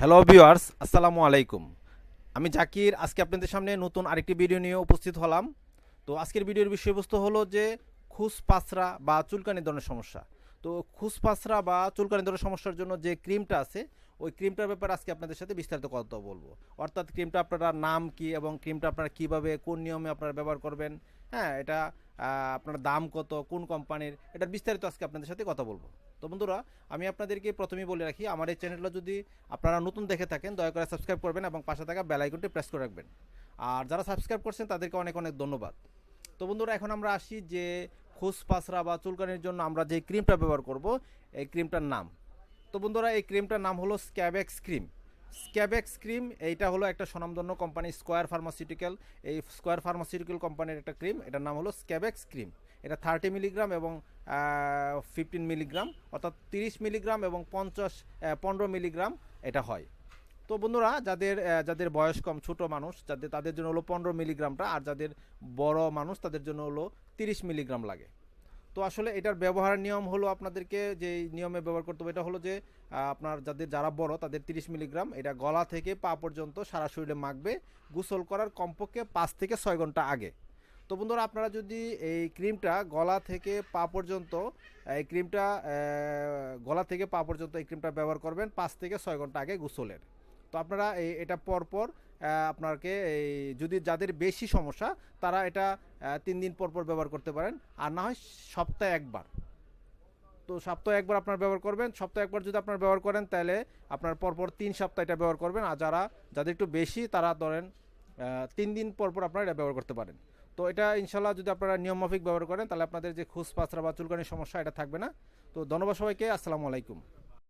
Hello viewers আসসালামু আলাইকুম আমি জাকির, আজকে আপনাদের সামনে নতুন আরেকটি ভিডিও নিয়ে উপস্থিত হলাম। তো আজকের ভিডিওর বিষয়বস্তু হলো যে খুস পাসরা বা চুলকানি ধরনের সমস্যা। তো খুস পাসরা বা চুলকানি ধরনের সমস্যার জন্য যে ক্রিমটা আছে, ওই ক্রিমটার ব্যাপারে আজকে আপনাদের সাথে বিস্তারিত কথা বলব। অর্থাৎ ক্রিমটা আপনারা নাম কি এবং ক্রিমটা আপনারা কীভাবে, কোন নিয়মে আপনারা ব্যবহার করবেন হ্যাঁ এটা আপনার দাম কত, কোন কোম্পানির, এটার বিস্তারিত আজকে আপনাদের সাথে কথা বলব। তো বন্ধুরা, আমি আপনাদেরকে প্রথমেই বলে রাখি, আমার এই চ্যানেলটা যদি আপনারা নতুন দেখে থাকেন, দয়া করে সাবস্ক্রাইব করবেন এবং পাশে থাকা বেল আইকনটি প্রেস করে রাখবেন। আর যারা সাবস্ক্রাইব করছেন, তাদেরকে অনেক অনেক ধন্যবাদ। তো বন্ধুরা, এখন আমরা আসি যে খোস পাসরা বা চুলকানির জন্য আমরা যে ক্রিমটা ব্যবহার করব, এই ক্রিমটার নাম। তো বন্ধুরা, এই ক্রিমটার নাম হলো স্ক্যাবেক্স ক্রিম স্ক্যাবেক্স ক্রিম এইটা হলো একটা স্বনামধন্য কোম্পানি স্কোয়ার ফার্মাসিউটিক্যাল এই স্কোয়ার ফার্মাসিউটিক্যাল কোম্পানির একটা ক্রিম এটার নাম হলো স্ক্যাবেক্স ক্রিম এটা থার্টি মিলিগ্রাম এবং ফিফটিন মিলিগ্রাম অর্থাৎ তিরিশ মিলিগ্রাম এবং পঞ্চাশ পনেরো মিলিগ্রাম এটা হয়। তো বন্ধুরা, যাদের যাদের বয়স কম, ছোট মানুষ, যাদের, তাদের জন্য হলো পনেরো মিলিগ্রামটা আর যাদের বড় মানুষ, তাদের জন্য হলো তিরিশ মিলিগ্রাম লাগে। তো আসলে এটার ব্যবহারের নিয়ম হলো আপনাদেরকে যে নিয়মে ব্যবহার করতে হবে, এটা হলো যে আপনার যাদের যারা বড় তাদের তিরিশ মিলিগ্রাম, এটা গলা থেকে পা পর্যন্ত সারা শরীরে মাখবে, গোসল করার কমপক্ষে পাঁচ থেকে ছয় ঘণ্টা আগে। তো বন্ধুরা, আপনারা যদি এই ক্রিমটা গলা থেকে পা পর্যন্ত, এই ক্রিমটা গলা থেকে পা পর্যন্ত এই ক্রিমটা ব্যবহার করবেন, পাঁচ থেকে ছয় ঘণ্টা আগে গোসলের। তো আপনারা এটা পরপর আপনাকে এই, যদি যাদের বেশি সমস্যা, তারা এটা তিন দিন পর পর ব্যবহার করতে পারেন। আর না হয় সপ্তাহে একবার। তো সপ্তাহে একবার আপনার ব্যবহার করবেন। সপ্তাহে একবার যদি আপনার ব্যবহার করেন, তাহলে আপনার পরপর তিন সপ্তাহ এটা ব্যবহার করবেন। আর যারা, যাদের একটু বেশি, তারা ধরেন তিন দিন পর পর আপনারা এটা ব্যবহার করতে পারেন। তো এটা ইনশাল্লাহ যদি আপনারা নিয়মমাফিক ব্যবহার করেন, তাহলে আপনাদের যে খুস পাঁচরা বা চুলকানির সমস্যা, এটা থাকবে না। তো ধন্যবাদ সবাইকে। আসসালামু আলাইকুম।